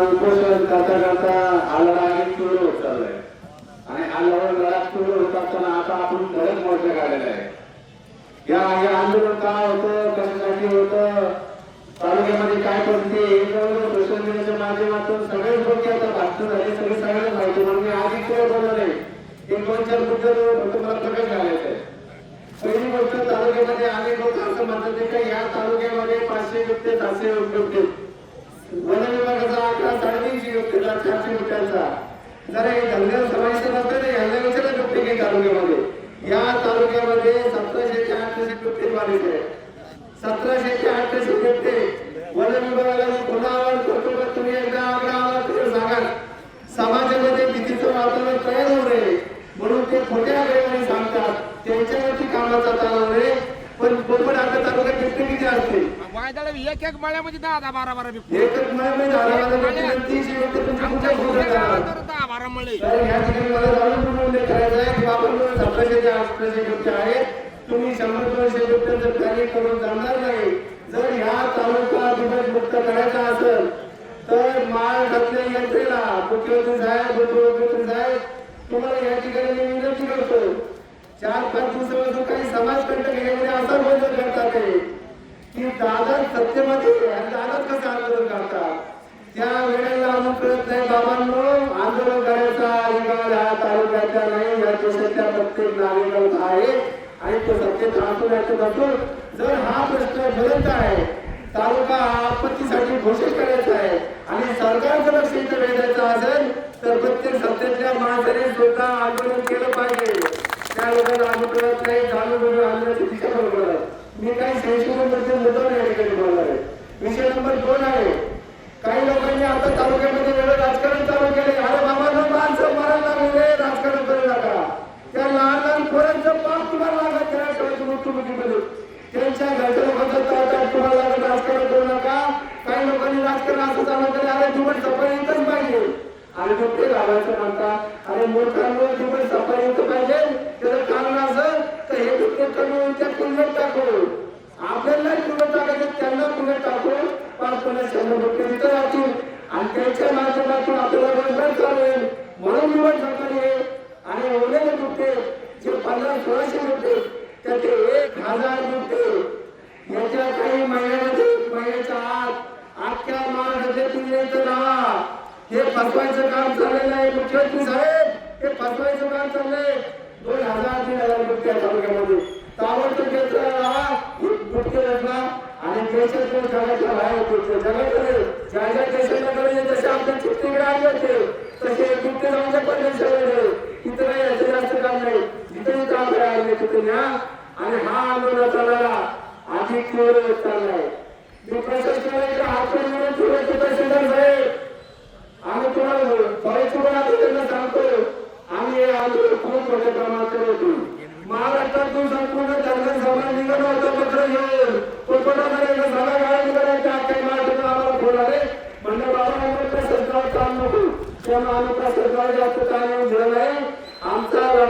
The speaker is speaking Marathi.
उपोषण करता करता हा लढा होत चाललाय. आणि हा लढा लढा होत असताना आता आपण धडक मोर्चा काढलेला आहे. या हे आंदोलन का होतं कशासाठी होतं तालुक्यामध्ये काय करते हे जवळजवळ सोशल मीडियाच्या माध्यमातून सगळे गोष्टी आता भाषण झाले सगळे सगळ्यांना माहिती म्हणून मी आधी पुढे बोलणार आहे. एक दोन चार मुद्दे फक्त मला प्रकाश घालायचा आहे. पहिली गोष्ट तालुक्यामध्ये आम्ही लोक असं म्हणतात की या तालुक्यामध्ये पाचशे बिबटे सातशे बिबटे वन विभागाचा आकडा साडेतीनशे बिबटेचा चारशे रुपयांचा जर हे धंद्याला समाविष्ट नसते ना यांना विचारा बिबटे काही तालुक्यामध्ये. या तालुक्यामध्ये सतराशे ते अठराशे बिबटे वाढीत आहे सतराशे ते अठराशे बिबटे वन विभागाला पुन्हा आवाहन करतो का तुम्ही एकदा आपला आवाज करून सांगाल समाजामध्ये भीतीचं वातावरण तयार होऊ नये. म्हणून ते खोट्या आकडेवारी सांगतात. त्यांच्यावरती कामाचा चालवणे पण कोकण आपल्या तालुक्यात बिबटे असते असते वायदाला एक एक मळ्यामध्ये दहा दहा बारा बारा झाला कुठे कुठे गावात जाणार? तर दहा बारा मळे. तर या ठिकाणी मला जाणून बुजून उल्लेख करायचा आहे की आपण दोन सतराशे ते अठराशे बिबटे आहेत. तुम्ही शंभर दोनशे प्लॅनिंग करून जमणार नाही जर ह्या तालुका बिबट मुक्त करायचा असेल तर महाराष्ट्रातल्या यंत्रणा मुख्यमंत्री साहेब उपमुख्यमंत्री साहेब तुम्हाला या ठिकाणी मी विनंती करतो चार पाच दिवसापासून काही समाज कंटक यामध्ये असा करतात ते. की दादा सत्तेमध्ये आणि दादा कसं आंदोलन करतात? त्या वेळेला आम्ही कळत नाही बाबांनो आंदोलन करायचा अधिकार हा तालुक्याचा नाही या देशाच्या प्रत्येक नागरिकांचा आहे. आणि तो सत्तेत त्रासून याचं नसून जर हा प्रश्न ज्वलंत आहे तालुका हा आपत्तीसाठी घोषित करायचा आहे आणि सरकारचं लक्ष इथं वेधायचं असेल तर प्रत्येक सत्तेतल्या माणसाने स्वतः आंदोलन केलं पाहिजे. त्या लोकांना आम्ही कळत नाही. जाणून बुजून आंदोलनाची दिशा बरोबर मी काही संशोधन मुद्दा या ठिकाणी बोलणार आहे. विषय नंबर दोन आहे. काही लोकांनी आता तालुक्यामध्ये वेगळं राजकारण चालू केले अरे बाबा ना माणसं मरायला लागले राजकारण करू नका. त्या लहान लहान पोरांचं पाप तुम्हाला लागत त्या शाळेतून मृत्यूमुखीमध्ये त्यांच्या घरच्या लोकांचा ताटात तुम्हाला लागत राजकारण करू नका. काही लोकांनी राजकारण असं चालू केले अरे दुबट सफाई पाहिजे. आणि मग ते घालायचं म्हणता अरे मूर्खांवर त्या कुंडत टाकू. आपल्याला कुठं टाकायचं त्यांना कुठे टाकू. पाचपणे शंभर रुपये तिथं राहतील आणि त्यांच्या माध्यमातून आपल्याला रोजगार चालेल म्हणून निवड सरकार आहे आणि उरलेले रुपये जे पंधरा सोळाशे रुपये त्याचे एक हजार रुपये याच्या काही महिन्यामध्ये महिन्याच्या आत अख्ख्या महाराष्ट्रातील यायचं नावा हे. फसवायचं काम चाललेलं आहे. मुख्यमंत्री साहेब हे फसवायचं काम चाललंय. दोन हजार तीन हजार रुपये तालुक्यामध्ये. देशातून जगाच्या बाहेर होते जगाकडे ज्या ज्या देशाला जसे आपल्या चित्तीकडे आले होते तसे गुप्त आमच्या पण देशाकडे तिथं काही जास्त काम नाही जिथे काम करायला तिथे न्या आणि हा आंदोलन चालला अधिक तीव्र चाललाय मी प्रशासनाला इकडे हात मिळून ठेवायचे साहेब आम्ही तुम्हाला बरेच वेळा आता त्यांना सांगतो आम्ही हे आंदोलन खूप मोठ्या प्रमाणात करतो महाराष्ट्रातून संपूर्ण धर्म समाज निघाला होता पत्र घेऊन तो कोणाकडे सगळा गाळा निघाला काही महाराष्ट्रातून आम्हाला फोन आले म्हणलं बाबा आम्ही प्रशासनावर जास्त कारण झालं आहे नाही. आमचा